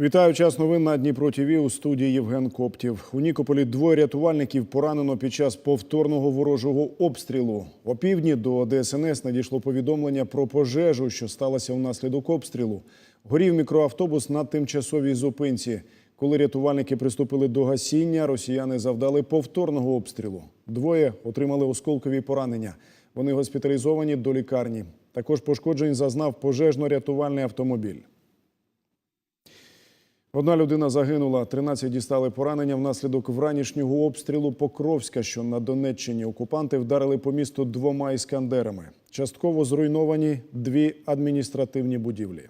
Вітаю час новин на Дніпро ТІВІ у студії Євген Коптів. У Нікополі двоє рятувальників поранено під час повторного ворожого обстрілу. О півдні до ДСНС надійшло повідомлення про пожежу, що сталося внаслідок обстрілу. Горів мікроавтобус на тимчасовій зупинці. Коли рятувальники приступили до гасіння, росіяни завдали повторного обстрілу. Двоє отримали осколкові поранення. Вони госпіталізовані до лікарні. Також пошкоджень зазнав пожежно-рятувальний автомобіль. Одна людина загинула, 13 дістали поранення внаслідок вранішнього обстрілу Покровська, що на Донеччині окупанти вдарили по місту двома іскандерами. Частково зруйновані дві адміністративні будівлі.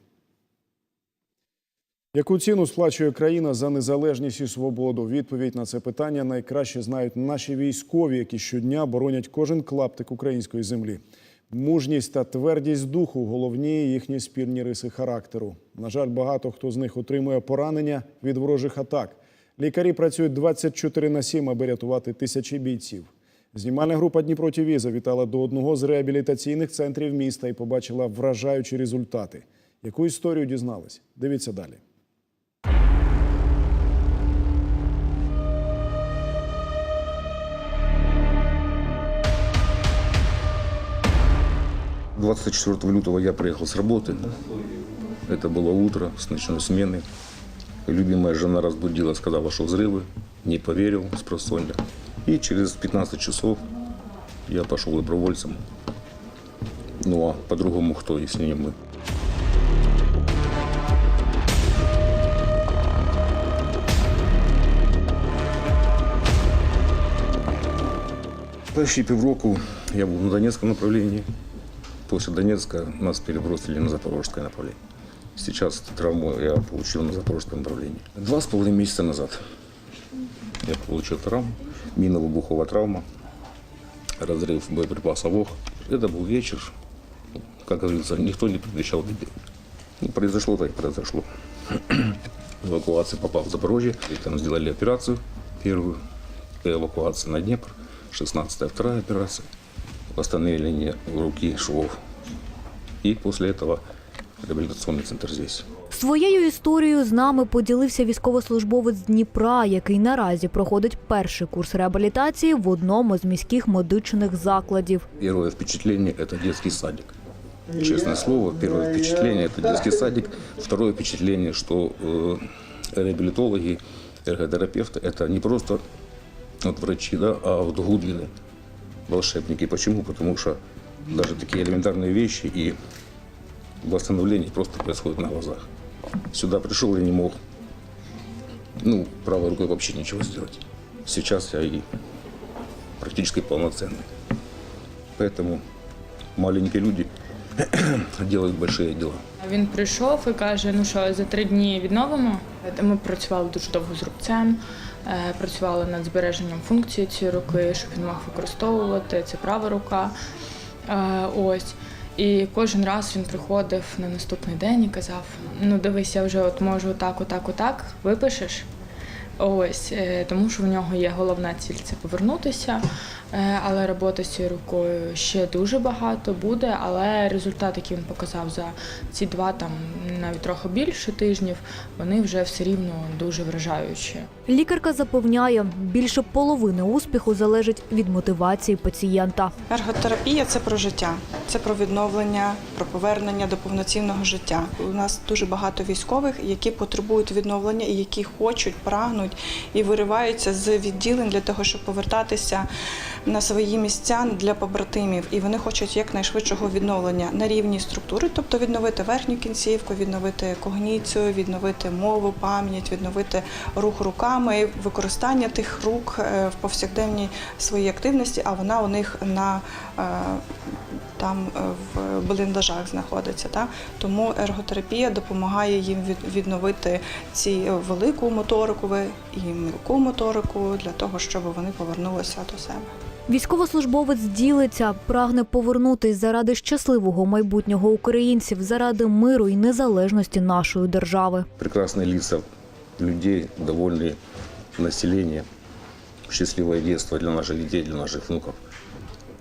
Яку ціну сплачує країна за незалежність і свободу? Відповідь на це питання найкраще знають наші військові, які щодня боронять кожен клаптик української землі. Мужність та твердість духу головні їхні спільні риси характеру. На жаль, багато хто з них отримує поранення від ворожих атак. Лікарі працюють 24 на 7, аби рятувати тисячі бійців. Знімальна група Дніпро ТІВІ завітала до одного з реабілітаційних центрів міста і побачила вражаючі результати. Яку історію дізнались? Дивіться далі. – 24 лютого я приехал с работы. Это было утро с ночной смены. Любимая жена разбудила, сказала, что взрывы. Не поверил с просонья. И через 15 часов я пошел добровольцем. Ну а по-другому кто, если не мы? Почти півроку я был на Донецком направлении. После Донецка нас перебросили на Запорожское направление. Сейчас травму я получил на Запорожском направлении. Два с половиной месяца назад я получил травму, минно-выбуховая травма, разрыв боеприпасов ОХ. Это был вечер, как говорится, никто не предвещал беды. Ну, произошло так произошло. Эвакуация попал в Запорожье, и там сделали операцию первую, эвакуация на Днепр, 16-я вторая операция, восстановление руки, швов. И после этого реабилитационный центр здесь. Своєю історією з нами поділився військовослужбовець з Дніпра, який наразі проходить перший курс реабілітації в одному з міських медичних закладів. Первое впечатление – это детский садик. Честное слово, первое впечатление – это детский садик. Второе впечатление, что э, реабилитологи, эрготерапевты – это не просто вот врачи, да, а вот гудвины, волшебники. Почему? Потому что даже такие элементарные вещи и восстановление просто происходит на глазах. Сюда пришел и не мог, ну, правой рукой вообще ничего сделать. Сейчас я и практически полноценный. Поэтому маленькие люди делают большие дела. Він прийшов і каже: ну що, за три дні відновимо. Ми працювали дуже довго з рубцем, е, працювали над збереженням функції цієї руки, щоб він мог використовувати. Це права рука. Е, Ось. І кожен раз він приходив на наступний день і казав: ну дивись, я вже от можу отак, отак, отак, випишеш. Ось, е, тому що в нього є головна ціль це повернутися, але роботи з цією рукою ще дуже багато буде. Але результат, який він показав за ці два, там навіть трохи більше тижнів, вони вже все рівно дуже вражаючі. Лікарка запевняє, більше половини успіху залежить від мотивації пацієнта. Ерготерапія це про життя, це про відновлення, про повернення до повноцінного життя. У нас дуже багато військових, які потребують відновлення і які хочуть, прагнуть і вириваються з відділень для того, щоб повертатися на свої місця для побратимів. І вони хочуть якнайшвидшого відновлення на рівні структури, тобто відновити верхню кінцівку, відновити когніцію, відновити мову, пам'ять, відновити рух руками, використання тих рук е, в повсякденній своїй активності, а вона у них на е, там е, в бліндажах знаходиться. Та? Тому ерготерапія допомагає їм від- відновити ці велику моторику і мілку моторику для того, щоб вони повернулися до себе. Військовослужбовець ділиться, прагне повернутись заради щасливого майбутнього українців, заради миру і незалежності нашої держави. Прекрасне ліса людей, довольне населення, щасливе детство для наших дітей, для наших внуків.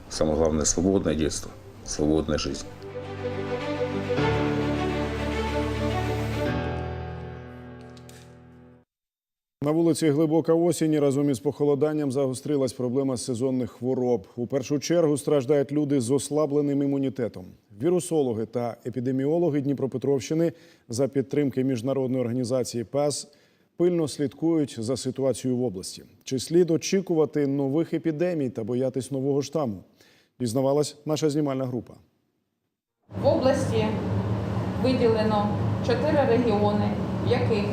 Саме головне свободне детство, свободна жизнь. На вулиці глибока осінь разом із похолоданням загострилась проблема сезонних хвороб. У першу чергу страждають люди з ослабленим імунітетом. Вірусологи та епідеміологи Дніпропетровщини за підтримки міжнародної організації ПАС пильно слідкують за ситуацією в області. Чи слід очікувати нових епідемій та боятись нового штаму? Дізнавалась наша знімальна група. В області виділено чотири регіони, в яких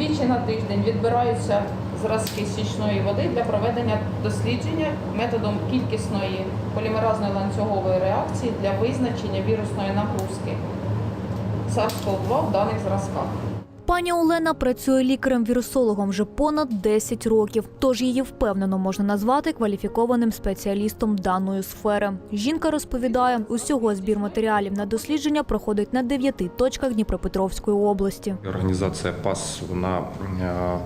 двічі на тиждень відбираються зразки стічної води для проведення дослідження методом кількісної полімеразної ланцюгової реакції для визначення вірусної нагрузки SARS-CoV-2 в даних зразках. Пані Олена працює лікарем-вірусологом вже понад 10 років, тож її впевнено можна назвати кваліфікованим спеціалістом даної сфери. Жінка розповідає, усього збір матеріалів на дослідження проходить на дев'яти точках Дніпропетровської області. Організація ПАС вона е,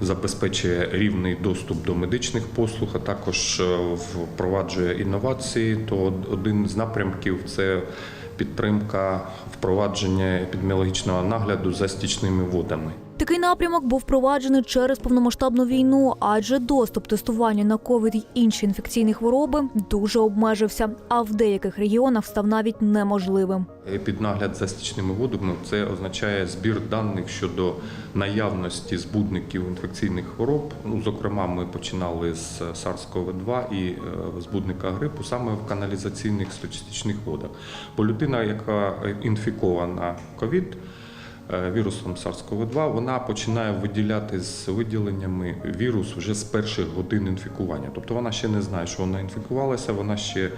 забезпечує рівний доступ до медичних послуг, а також е, впроваджує інновації. То один з напрямків це підтримка впровадження епідеміологічного нагляду за стічними водами. Такий напрямок був впроваджений через повномасштабну війну, адже доступ тестування на ковід й інші інфекційні хвороби дуже обмежився, а в деяких регіонах став навіть неможливим. Піднагляд за стічними водами це означає збір даних щодо наявності збудників інфекційних хвороб. Ну, зокрема, ми починали з SARS-CoV-2 і е, збудника грипу саме в каналізаційних стічних водах. Бо людина, яка інфікована ковід. Е, Вірусом SARS-CoV-2 вона починає виділяти з виділеннями вірус вже з перших годин інфікування. Тобто вона ще не знає, що вона інфікувалася, вона ще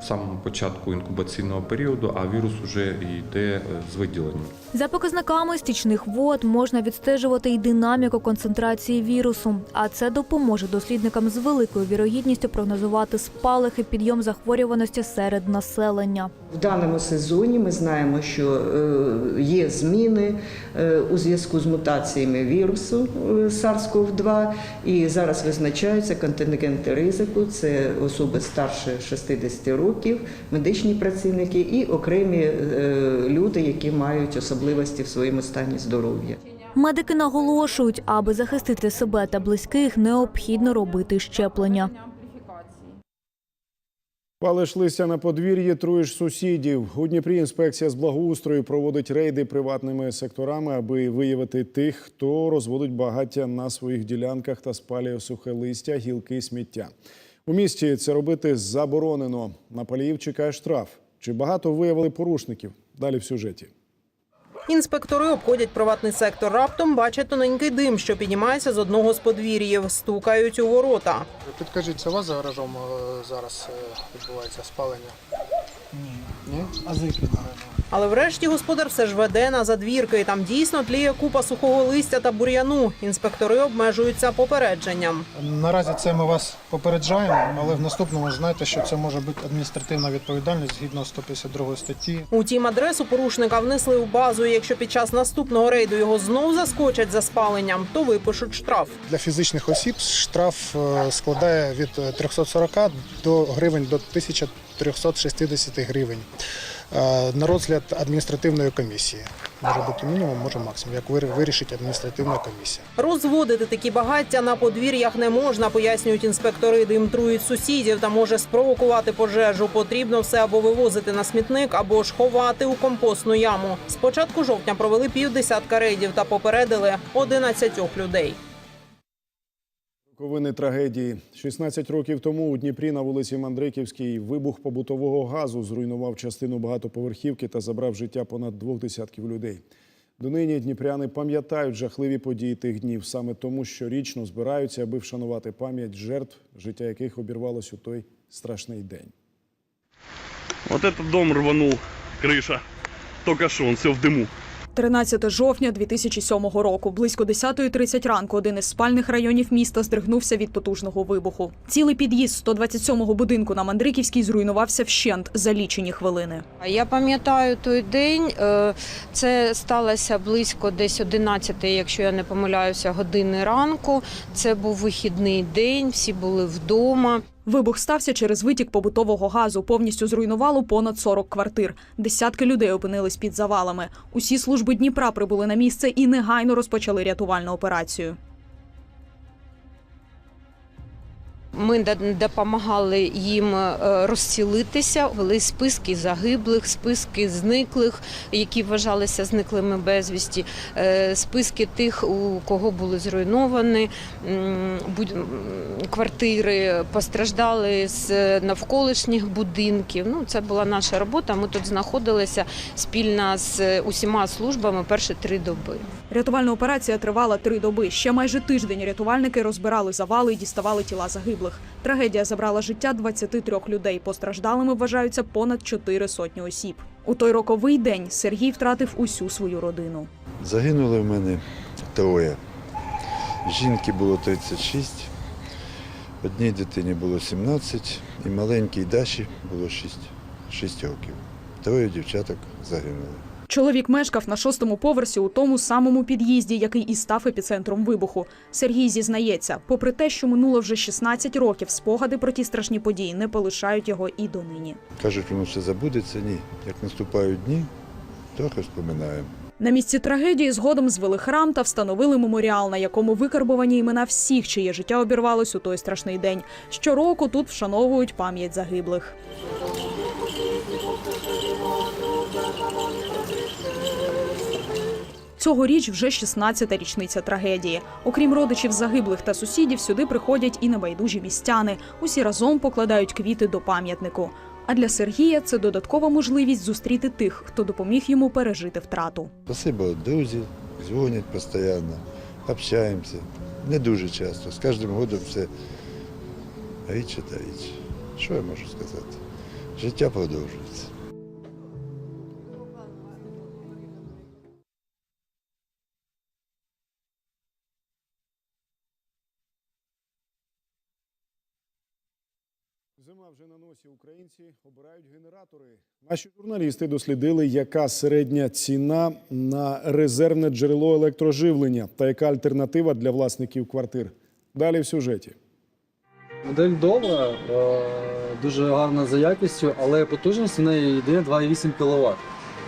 в самому початку інкубаційного періоду, а вірус вже йде е, з виділенням. За показниками стічних вод можна відстежувати й динаміку концентрації вірусу, а це допоможе дослідникам з великою вірогідністю прогнозувати спалах і підйом захворюваності серед населення. В даному сезоні ми знаємо, що е, є зміни е, у зв'язку з мутаціями вірусу е, SARS-CoV-2 і зараз визначаються контингенти ризику. Це особи старше 60 років, медичні працівники і окремі е, люди, які мають особливості в своєму стані здоров'я. Медики наголошують, аби захистити себе та близьких, необхідно робити щеплення. Палиш листя на подвір'ї, труєш сусідів. У Дніпрі інспекція з благоустрою проводить рейди приватними секторами, аби виявити тих, хто розводить багаття на своїх ділянках та спалює сухе листя, гілки, сміття. У місті це робити заборонено. На паліїв чекає штраф. Чи багато виявили порушників? Далі в сюжеті. Інспектори обходять приватний сектор. Раптом бачать тоненький дим, що піднімається з одного з подвір'їв. Стукають у ворота. Підкажіть, це у вас за гаражом е, зараз е, відбувається спалення? Ні. Ні? А звідки? Але врешті господар все ж веде на задвірки. і Там дійсно тліє купа сухого листя та бур'яну. Інспектори обмежуються попередженням. Наразі це ми вас попереджаємо, але в наступному знаєте, що це може бути адміністративна відповідальність згідно 152 статті. Утім, адресу порушника внесли у базу. і Якщо під час наступного рейду його знов заскочать за спаленням, то випишуть штраф. Для фізичних осіб штраф е, складає від е, 340 до гривень до 1360 гривень. Е, На розгляд адміністративної комісії. Може бути мінімум, може максимум, як вир- вирішить адміністративна комісія. Розводити такі багаття на подвір'ях не можна, пояснюють інспектори. Дим труїть сусідів та може спровокувати пожежу. Потрібно все або вивозити на смітник, або ж ховати у компостну яму. З початку жовтня провели півдесятка рейдів та попередили 11 людей. Роковини трагедії. 16 років тому у Дніпрі на вулиці Мандриківській вибух побутового газу зруйнував частину багатоповерхівки та забрав життя понад двох десятків людей. Донині дніпряни пам'ятають жахливі події тих днів, саме тому щорічно збираються, аби вшанувати пам'ять жертв, життя яких обірвалось у той страшний день. Вот этот дом рванул, крыша. Только что он все в дыму. 13 жовтня 2007 року, близько 10.30 ранку, один із спальних районів міста здригнувся від потужного вибуху. Цілий під'їзд 127-го будинку на Мандриківській зруйнувався вщент за лічені хвилини. Я пам'ятаю той день. е, Це сталося близько десь 11, якщо я не помиляюся, години ранку. Це був вихідний день, всі були вдома. Вибух стався через витік побутового газу. Повністю зруйнувало понад 40 квартир. Десятки людей опинились під завалами. Усі служби Дніпра прибули на місце і негайно розпочали рятувальну операцію. Ми допомагали їм е, розцілитися, вели списки загиблих, списки зниклих, які вважалися зниклими безвісті, е, списки тих, у кого були зруйновані квартири, постраждали з навколишніх будинків. Ну, це була наша робота. Ми тут знаходилися спільно з усіма службами перші три доби. Рятувальна операція тривала три доби. Ще майже тиждень рятувальники розбирали завали і діставали тіла загиблих. Трагедія забрала життя 23 людей. Постраждалими вважаються понад чотири сотні осіб. У той роковий день Сергій втратив усю свою родину. Загинули в мене троє. Жінки було 36, одній дитині було 17 і маленькій Даші було 6, 6 років. Троє дівчаток загинули. Чоловік мешкав на шостому поверсі у тому самому під'їзді, який і став епіцентром вибуху. Сергій зізнається, попри те, що минуло вже 16 років, спогади про ті страшні події не полишають його і донині. Кажуть, воно все забудеться. Ні. Як наступають дні, трохи вспоминаємо. На місці трагедії згодом звели храм та встановили меморіал, на якому викарбовані імена всіх, чиє життя обірвалось у той страшний день. Щороку тут вшановують пам'ять загиблих. Цьогоріч вже 16-та річниця трагедії. Окрім родичів загиблих та сусідів, сюди приходять і небайдужі містяни. Усі разом покладають квіти до пам'ятнику. А для Сергія це додаткова можливість зустріти тих, хто допоміг йому пережити втрату. Спасибо, друзі, дзвонять постійно, общаємося. Не дуже часто. З кожним годом все рідше та рідше. Що я можу сказати? Життя продовжується. Вже на носі. Українці обирають генератори. Наші журналісти дослідили, яка середня ціна на резервне джерело електроживлення та яка альтернатива для власників квартир. Далі в сюжеті. Модель добра, е, дуже гарна за якістю, але потужність у неї йде 2,8 кВт.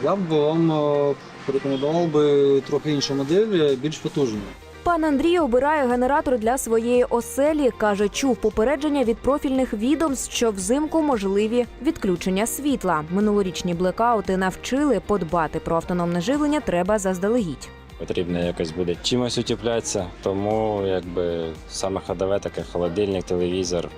Я б вам е, порекомендував би трохи іншу модель, більш потужну. Пан Андрій обирає генератор для своєї оселі. каже, чув попередження від профільних відомств, що взимку можливі відключення світла. Минулорічні блекаути навчили подбати про автономне живлення. Треба заздалегідь. Потрібно якось буде чимось утеплятися, тому якби саме ходове таке холодильник, телевізор,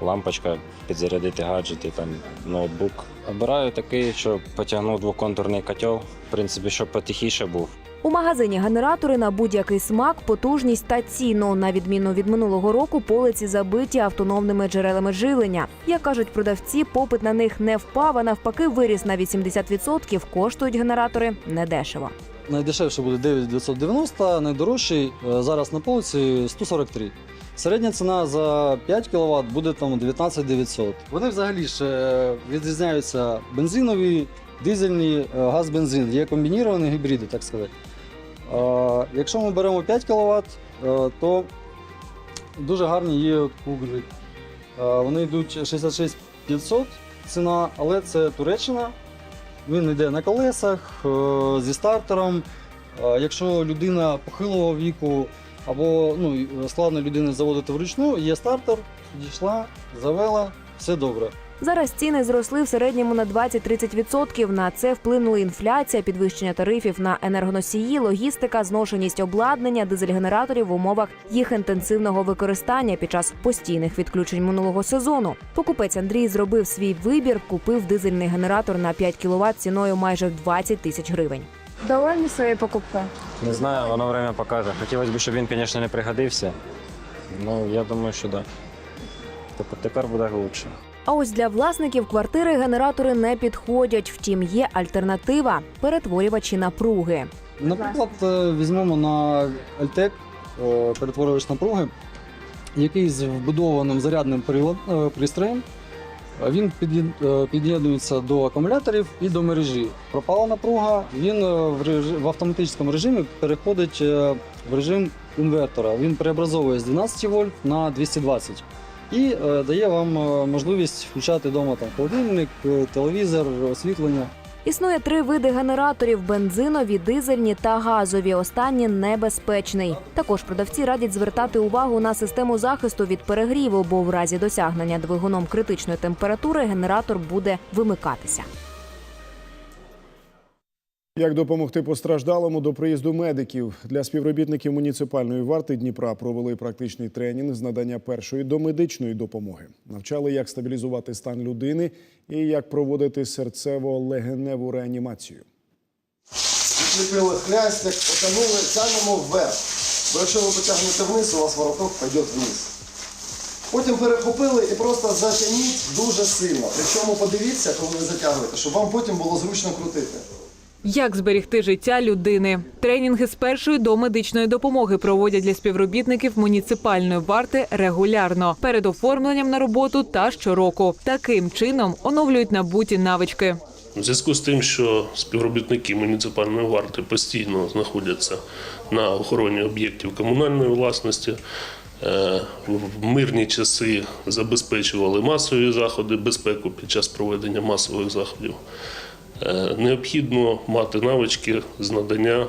лампочка, підзарядити гаджети, там ноутбук. Обираю такий, що потягнув двоконтурний котел, в принципі, щоб потихіше був. У магазині генератори на будь-який смак, потужність та ціну. На відміну від минулого року, полиці забиті автономними джерелами живлення. Як кажуть продавці, попит на них не впав, а навпаки, виріс на 80%. Коштують генератори недешево. Найдешевше буде 9990, найдорожчий е, зараз на полиці 143. Середня ціна за 5 кВт буде там 19 900. Вони взагалі ж е, відрізняються бензинові, дизельні, е, газ-бензин. Є комбініровані гібриди, так сказати. Е, Якщо ми беремо 5 кВт, то дуже гарні є куглі. Е, Вони йдуть 66 500 ціна, але це Туреччина. Він йде на колесах е, зі стартером. Е, Якщо людина похилого віку або ну, складно людини заводити вручну, є стартер, підійшла, завела, все добре. Зараз ціни зросли в середньому на 20-30%. На це вплинули інфляція, підвищення тарифів на енергоносії, логістика, зношеність обладнання, дизель-генераторів в умовах їх інтенсивного використання під час постійних відключень минулого сезону. Покупець Андрій зробив свій вибір, купив дизельний генератор на 5 кВт ціною майже в 20 тисяч гривень. Довольні своєю покупкою? Не знаю, воно время покаже. Хотілося б, щоб він, звісно, не пригодився. Ну, я думаю, що так. Да. Тепер буде краще. А ось для власників квартири генератори не підходять. Втім, є альтернатива перетворювачі напруги. Наприклад, е, візьмемо на Альтек е, перетворювач напруги, який з вбудованим зарядним е, пристроєм. Він під'єднується до акумуляторів і до мережі. Пропала напруга, він в, в автоматичному режимі переходить в режим інвертора. Він преобразовує з 12 вольт на 220 і е, дає вам е, можливість включати вдома там холодильник, е, телевізор, освітлення. Існує три види генераторів: бензинові, дизельні та газові. Останні небезпечний. Також продавці радять звертати увагу на систему захисту від перегріву, бо в разі досягнення двигуном критичної температури генератор буде вимикатися. Як допомогти постраждалому до приїзду медиків для співробітників муніципальної варти Дніпра провели практичний тренінг з надання першої домедичної допомоги. Навчали, як стабілізувати стан людини і як проводити серцево-легеневу реанімацію. Відліпили хлястик, потягнули, тягнемо вверх. Бо якщо ви потягнете вниз, у вас вороток пойде вниз. Потім перехопили і просто затягніть дуже сильно. Причому подивіться, коли ви затягуєте, щоб вам потім було зручно крутити. Як зберегти життя людини? Тренінги з першої до медичної допомоги проводять для співробітників муніципальної варти регулярно перед оформленням на роботу та щороку. Таким чином оновлюють набуті навички. У зв'язку з тим, що співробітники муніципальної варти постійно знаходяться на охороні об'єктів комунальної власності, е, в мирні часи забезпечували масові заходи, безпеку під час проведення масових заходів. Е, Необхідно мати навички з надання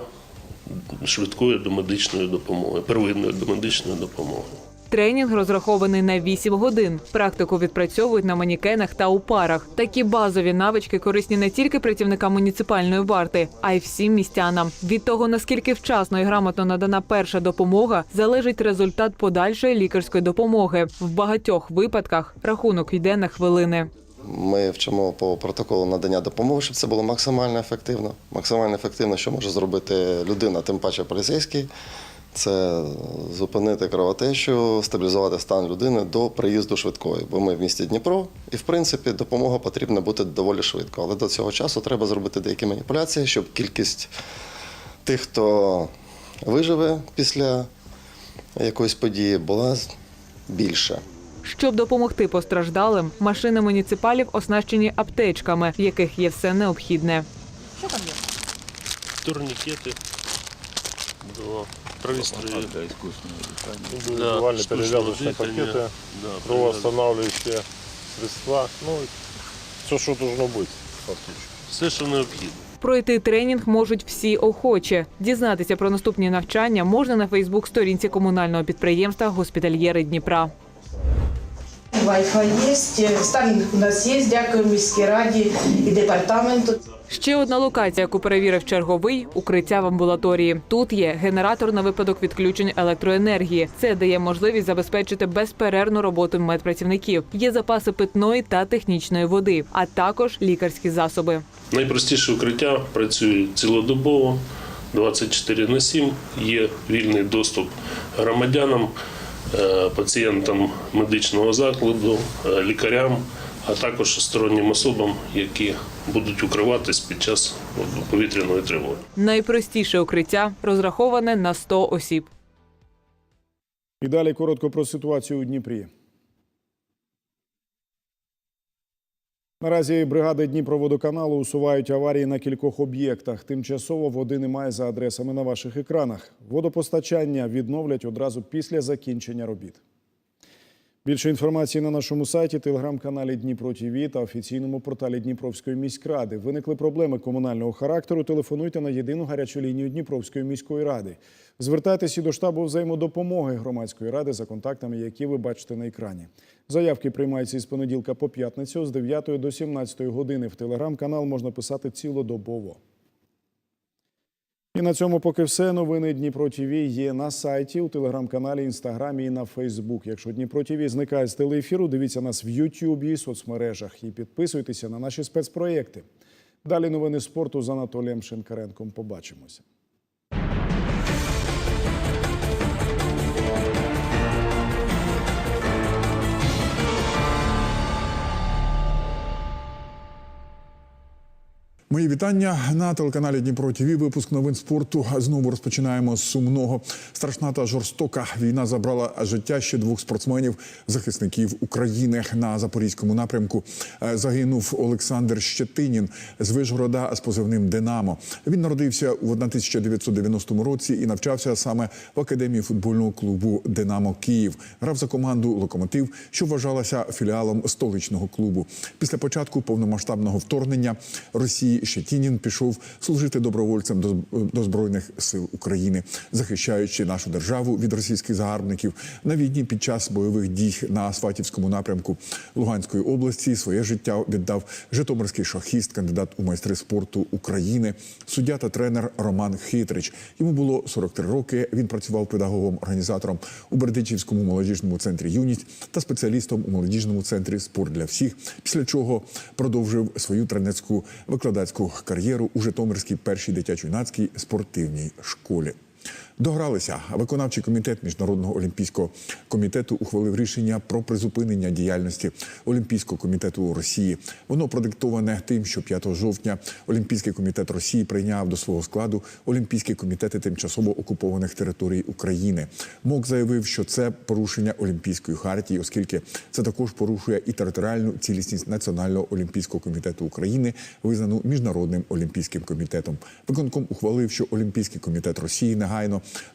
швидкої домедичної допомоги, первинної домедичної допомоги. Тренінг розрахований на 8 годин. Практику відпрацьовують на манікенах та у парах. Такі базові навички корисні не тільки працівникам муніципальної варти, а й всім містянам. Від того наскільки вчасно і грамотно надана перша допомога, залежить результат подальшої лікарської допомоги. В багатьох випадках рахунок йде на хвилини. Ми вчимо по протоколу надання допомоги, щоб це було максимально ефективно. Максимально ефективно, що може зробити людина, тим паче поліцейський. Це зупинити кровотечу, стабілізувати стан людини до приїзду швидкої. Бо ми в місті Дніпро, і в принципі допомога потрібна бути доволі швидко. Але до цього часу треба зробити деякі маніпуляції, щоб кількість тих, хто виживе після якоїсь події, була більша. Щоб допомогти постраждалим, машини муніципалів оснащені аптечками, в яких є все необхідне. Турнікети до пристрої. Индивидуальные перевязочные пакеты, кровоостанавливающие средства, ну, все, что должно быть, фактически. Все, що необхідно. Пройти тренінг можуть всі охочі. Дізнатися про наступні навчання можна на Фейсбук-сторінці комунального підприємства Госпітальєри Дніпра. Wi-Fi є, Starlink у нас є, дякую міській раді і департаменту. Ще одна локація, яку перевірив черговий укриття в амбулаторії. Тут є генератор на випадок відключень електроенергії. Це дає можливість забезпечити безперервну роботу медпрацівників. Є запаси питної та технічної води, а також лікарські засоби. Найпростіше укриття працює цілодобово, 24 на 7. Є вільний доступ громадянам, пацієнтам медичного закладу, е, лікарям, а також стороннім особам, які будуть укриватись під час повітряної тривоги. Найпростіше укриття розраховане на 100 осіб. І далі коротко про ситуацію у Дніпрі. Наразі бригади Дніпроводоканалу усувають аварії на кількох об'єктах. Тимчасово води немає за адресами на ваших екранах. Водопостачання відновлять одразу після закінчення робіт. Більше інформації на нашому сайті, телеграм-каналі Дніпро ТІВІ та офіційному порталі Дніпровської міськради. Виникли проблеми комунального характеру. Телефонуйте на єдину гарячу лінію Дніпровської міської ради. Звертайтеся до штабу взаємодопомоги громадської ради за контактами, які ви бачите на екрані. Заявки приймаються із понеділка по п'ятницю з 9 до 17 години. В телеграм-канал можна писати цілодобово. І на цьому поки все. Новини Дніпро ТІВІ є на сайті, у телеграм-каналі, інстаграмі і на Фейсбук. Якщо Дніпро ТІВІ зникає з телеефіру, дивіться нас в Ютубі, соцмережах і підписуйтеся на наші спецпроєкти. Далі новини спорту з Анатолієм Шинкаренком. Побачимося. Мої вітання на телеканалі Дніпро ТВ. Випуск новин спорту. Знову розпочинаємо з сумного. Страшна та жорстока війна забрала життя ще двох спортсменів, захисників України на запорізькому напрямку. Е, Загинув Олександр Щетинін з Вишгорода з позивним Динамо. Він народився у 1990 році і навчався саме в академії футбольного клубу Динамо Київ. Грав за команду Локомотив, що вважалася філіалом столичного клубу. Після початку повномасштабного вторгнення Росії Щетінін пішов служити добровольцем до, до збройних сил України, захищаючи нашу державу від російських загарбників на війні під час бойових дій на Асфатівському напрямку Луганської області. Своє життя віддав Житомирський шахіст, кандидат у майстри спорту України, суддя та тренер Роман Хитрич. Йому було 43 роки. Він працював педагогом-організатором у Бердичівському молодіжному центрі Юність та спеціалістом у молодіжному центрі Спорт для всіх. Після чого продовжив свою тренерську викладацьку кар'єру у Житомирській першій дитячо-юнацькій спортивній школі. Догралися. Виконавчий комітет Міжнародного олімпійського комітету ухвалив рішення про призупинення діяльності Олімпійського комітету Росії. Воно продиктоване тим, що 5 жовтня Олімпійський комітет Росії прийняв до свого складу Олімпійські комітети тимчасово окупованих територій України. МОК заявив, що це порушення Олімпійської хартії, оскільки це також порушує і територіальну цілісність Національного олімпійського комітету України, визнану міжнародним олімпійським комітетом. Виконком ухвалив, що Олімпійський комітет Росії негайно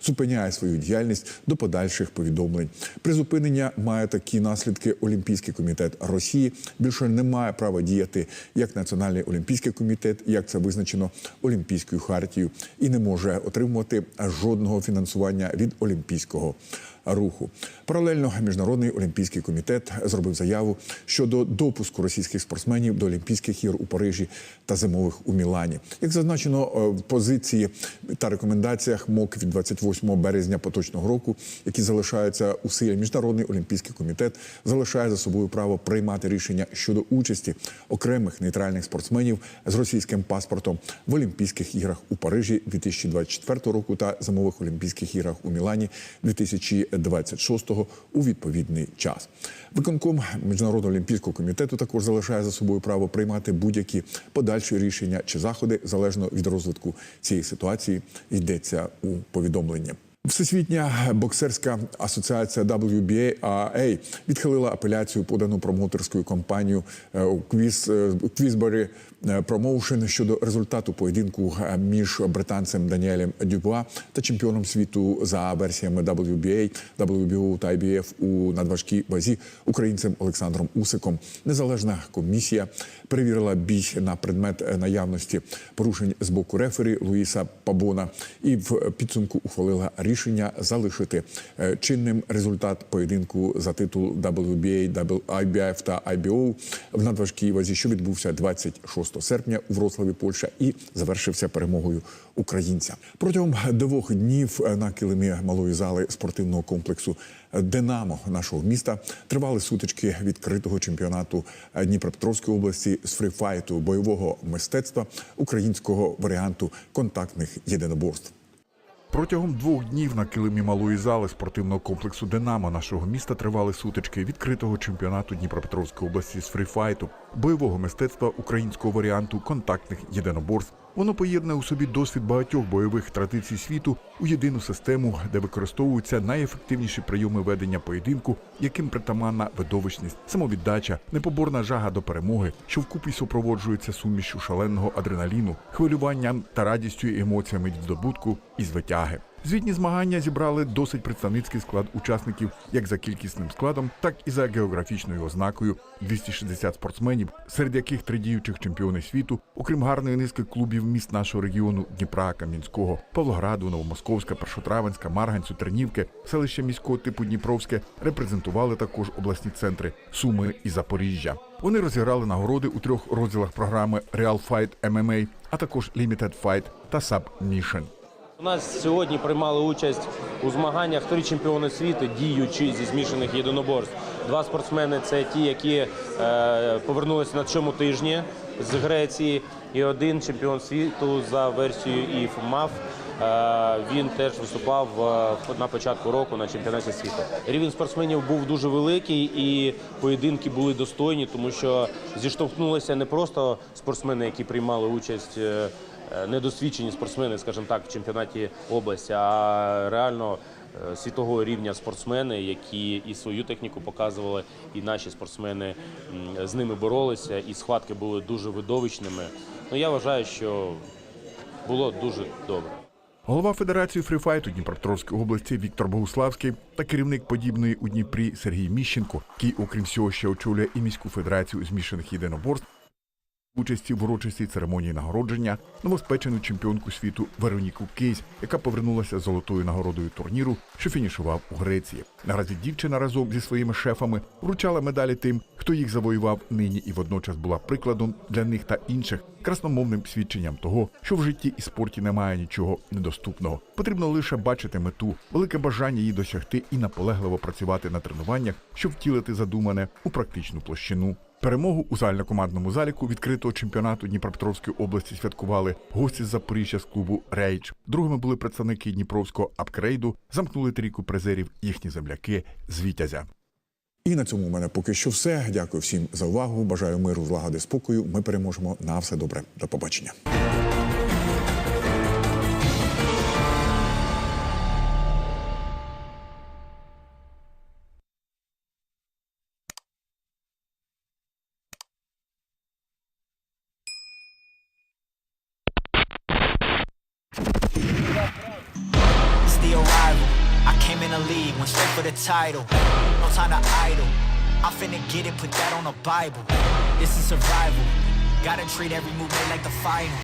зупиняє свою діяльність до подальших повідомлень. Призупинення має такі наслідки. Олімпійський комітет Росії більше не має права діяти як Національний олімпійський комітет, як це визначено Олімпійською хартією, і не може отримувати жодного фінансування від олімпійського руху. Паралельно міжнародний олімпійський комітет зробив заяву щодо допуску російських спортсменів до Олімпійських ігор у Парижі та зимових у Мілані. Як зазначено е, в позиції та рекомендаціях МОК від 28 березня поточного року, які залишаються у силі, міжнародний олімпійський комітет залишає за собою право приймати рішення щодо участі окремих нейтральних спортсменів з російським паспортом в Олімпійських іграх у Парижі 2024 року та зимових Олімпійських іграх у Мілані 2026 у відповідний час. Виконком міжнародного олімпійського комітету також залишає за собою право приймати будь-які подальші рішення чи заходи залежно від розвитку цієї ситуації. Йдеться у повідомленні. Всесвітня боксерська асоціація WBA відхилила апеляцію, подану промоутерською компанією Квіз Квізбері Промоушен щодо результату поєдинку е, між британцем Даніелем Дюбуа та чемпіоном світу за версіями WBA, WBO та IBF у надважкій вазі українцем Олександром Усиком. Незалежна комісія перевірила бій на предмет е, наявності порушень з боку рефері Луїса Пабона і в підсумку ухвалила рішення залишити е, чинним результат поєдинку за титул WBA, IBF та IBO в надважкій вазі, що відбувся 26 серпня у Вроцлаві, Польща, і завершився перемогою українця. Протягом двох днів на килимі малої зали спортивного комплексу Динамо нашого міста тривали сутички відкритого чемпіонату Дніпропетровської області з фріфайту бойового мистецтва українського варіанту контактних єдиноборств. Протягом двох днів на килимі малої зали спортивного комплексу Динамо нашого міста тривали сутички відкритого чемпіонату Дніпропетровської області з фріфайту, бойового мистецтва українського варіанту контактних єдиноборств. Воно поєднує у собі досвід багатьох бойових традицій світу у єдину систему, де використовуються найефективніші прийоми ведення поєдинку, яким притаманна видовищність, самовіддача, непоборна жага до перемоги, що вкупі супроводжується сумішю шаленого адреналіну, хвилюванням та радістю і емоціями від здобутку і звитяги. Звітні змагання зібрали досить представницький склад учасників як за кількісним складом, так і за географічною ознакою 260 спортсменів, серед яких три діючих чемпіони світу, окрім гарної низки клубів міст нашого регіону Дніпра, Кам'янського, Павлограду, Новомосковська, Першотравенська, Марганцю, Тернівки, селище міського типу Дніпровське репрезентували також обласні центри Суми і Запоріжжя. Вони розіграли нагороди у трьох розділах програми Real Fight MMA, а також Limited Fight та Sub Mission. У нас сьогодні приймали участь у змаганнях три чемпіони світу, діючі зі змішаних єдиноборств. Два спортсмени це ті, які е, повернулися на цьому тижні з Греції, і один чемпіон світу за версією ІФ МАФ. Е, він теж виступав е, на початку року на чемпіонаті світу. Рівень спортсменів був дуже великий, і поєдинки були достойні, тому що зіштовхнулися не просто спортсмени, які приймали участь. Е, Недосвідчені спортсмени, скажімо так, в чемпіонаті області, а реально е, світового рівня спортсмени, які і свою техніку показували, і наші спортсмени з ними боролися, і схватки були дуже видовищними. Ну я вважаю, що було дуже добре. Голова Федерації фріфайту Дніпропетровської області Віктор Богуславський та керівник подібної у Дніпрі Сергій Міщенко, який, окрім всього, ще очолює і міську федерацію змішаних єдиноборств, участі в урочистій церемонії нагородження новоспечену чемпіонку світу Вероніку Кейс, яка повернулася золотою нагородою турніру, що фінішував у Греції. Наразі дівчина разом зі своїми шефами вручала медалі тим, хто їх завоював нині, і водночас була прикладом для них та інших красномовним свідченням того, що в житті і спорті немає нічого недоступного. Потрібно лише бачити мету, велике бажання її досягти і наполегливо працювати на тренуваннях, щоб втілити задумане у практичну площину. Перемогу у загальнокомандному заліку відкритого чемпіонату Дніпропетровської області святкували гості з Запоріжжя з клубу Рейдж. Другими були представники Дніпровського апкрейду, замкнули трійку призерів їхні земляки з Вітязя. І на цьому у мене поки що все. Дякую всім за увагу. Бажаю миру, злагоди, спокою. Ми переможемо. На все добре. До побачення. Title. No time to idle. I'm finna get it, put that on the Bible. This is survival. Gotta treat every move like the final.